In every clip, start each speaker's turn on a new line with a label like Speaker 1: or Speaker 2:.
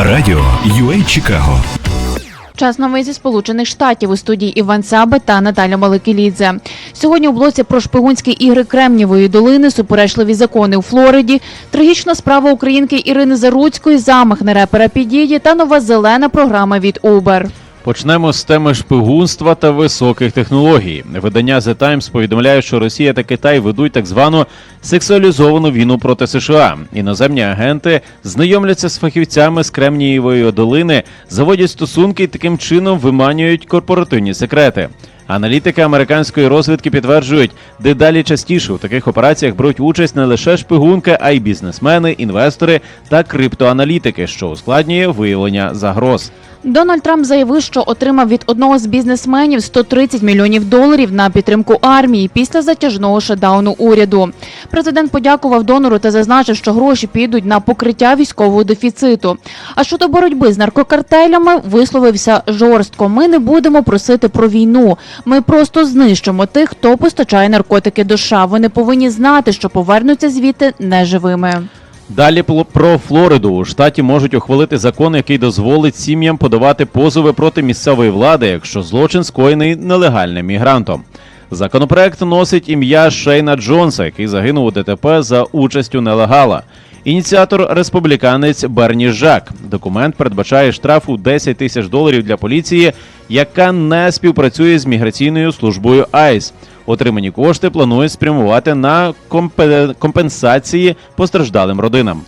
Speaker 1: Радіо UA Чикаго.
Speaker 2: Час новин зі Сполучених Штатів у студії Іван Саби та Наталя Маликелідзе. Сьогодні у блоці про шпигунські ігри Кремнєвої долини, суперечливі закони у Флориді, трагічна справа українки Ірини Заруцької, замах на репера Підії та нова зелена програма від Uber.
Speaker 3: Почнемо з теми шпигунства та високих технологій. Видання The Times повідомляє, що Росія та Китай ведуть так звану сексуалізовану війну проти США. Іноземні агенти знайомляться з фахівцями з Кремнієвої долини, заводять стосунки і таким чином виманюють корпоративні секрети. Аналітики американської розвідки підтверджують, дедалі частіше у таких операціях беруть участь не лише шпигунки, а й бізнесмени, інвестори та криптоаналітики, що ускладнює виявлення загроз.
Speaker 2: Дональд Трамп заявив, що отримав від одного з бізнесменів 130 мільйонів доларів на підтримку армії після затяжного шатдауну уряду. Президент подякував донору та зазначив, що гроші підуть на покриття військового дефіциту. А щодо боротьби з наркокартелями висловився жорстко. Ми не будемо просити про війну. Ми просто знищимо тих, хто постачає наркотики до США. Вони повинні знати, що повернуться звідти неживими.
Speaker 3: Далі про Флориду у штаті можуть ухвалити закон, який дозволить сім'ям подавати позови проти місцевої влади, якщо злочин скоєний нелегальним мігрантом. Законопроект носить ім'я Шейна Джонса, який загинув у ДТП за участю нелегала. Ініціатор республіканець Берні Жак. Документ передбачає штраф у 10 тисяч доларів для поліції, яка не співпрацює з міграційною службою АЙС. Отримані кошти планують спрямувати на компе- компенсації постраждалим родинам.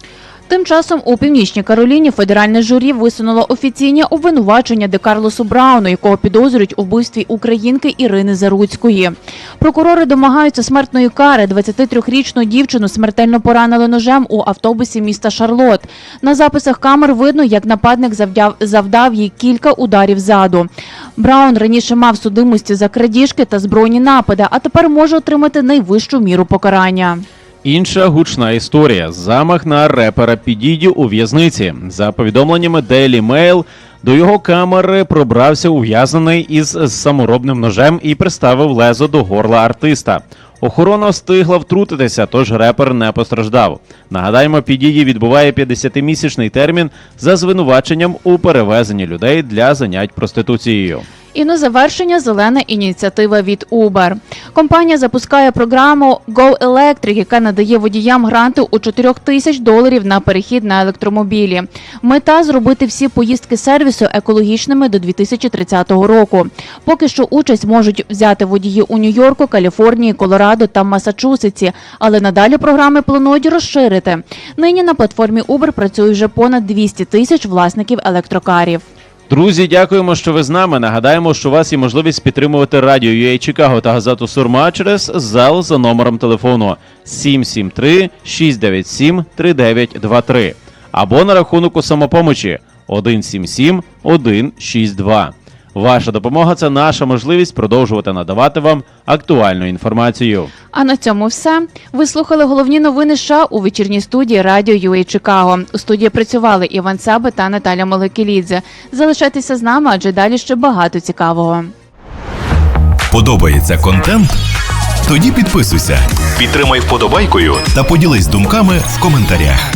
Speaker 2: Тим часом у північній Кароліні федеральне журі висунуло офіційні обвинувачення Де Карлосу Брауну, якого підозрюють у вбивстві українки Ірини Заруцької. Прокурори домагаються смертної кари. 23-річну дівчину смертельно поранили ножем у автобусі міста Шарлот. На записах камер видно, як нападник завдав, завдав їй кілька ударів ззаду. Браун раніше мав судимості за крадіжки та збройні напади, а тепер може отримати найвищу міру покарання.
Speaker 3: Інша гучна історія: замах на репера Підіді у в'язниці. За повідомленнями Daily Mail, до його камери пробрався ув'язнений із саморобним ножем і приставив лезо до горла артиста. Охорона встигла втрутитися, тож репер не постраждав. Нагадаємо, Підіді відбуває 50-місячний термін за звинуваченням у перевезенні людей для занять проституцією.
Speaker 2: І на завершення зелена ініціатива від Uber. Компанія запускає програму Go Electric, яка надає водіям гранти у 4 тисяч доларів на перехід на електромобілі. Мета зробити всі поїздки сервісу екологічними до 2030 року. Поки що участь можуть взяти водії у Нью-Йорку, Каліфорнії, Колорадо та Масачусетсі, але надалі програми планують розширити. Нині на платформі Uber працює вже понад 200 тисяч власників електрокарів.
Speaker 3: Друзі, дякуємо, що ви з нами. Нагадаємо, що у вас є можливість підтримувати радіо UA Чикаго та газету Сурма через зал за номером телефону 773 697 3923 або на рахунок у самопомочі 177 162. Ваша допомога це наша можливість продовжувати надавати вам актуальну інформацію.
Speaker 2: А на цьому все. Ви слухали головні новини США у вечірній студії Радіо UA Чикаго. У студії працювали Іван Саби та Наталя Маликелідзе. Залишайтеся з нами, адже далі ще багато цікавого.
Speaker 1: Подобається контент? Тоді підписуйся, підтримай вподобайкою та поділись думками в коментарях.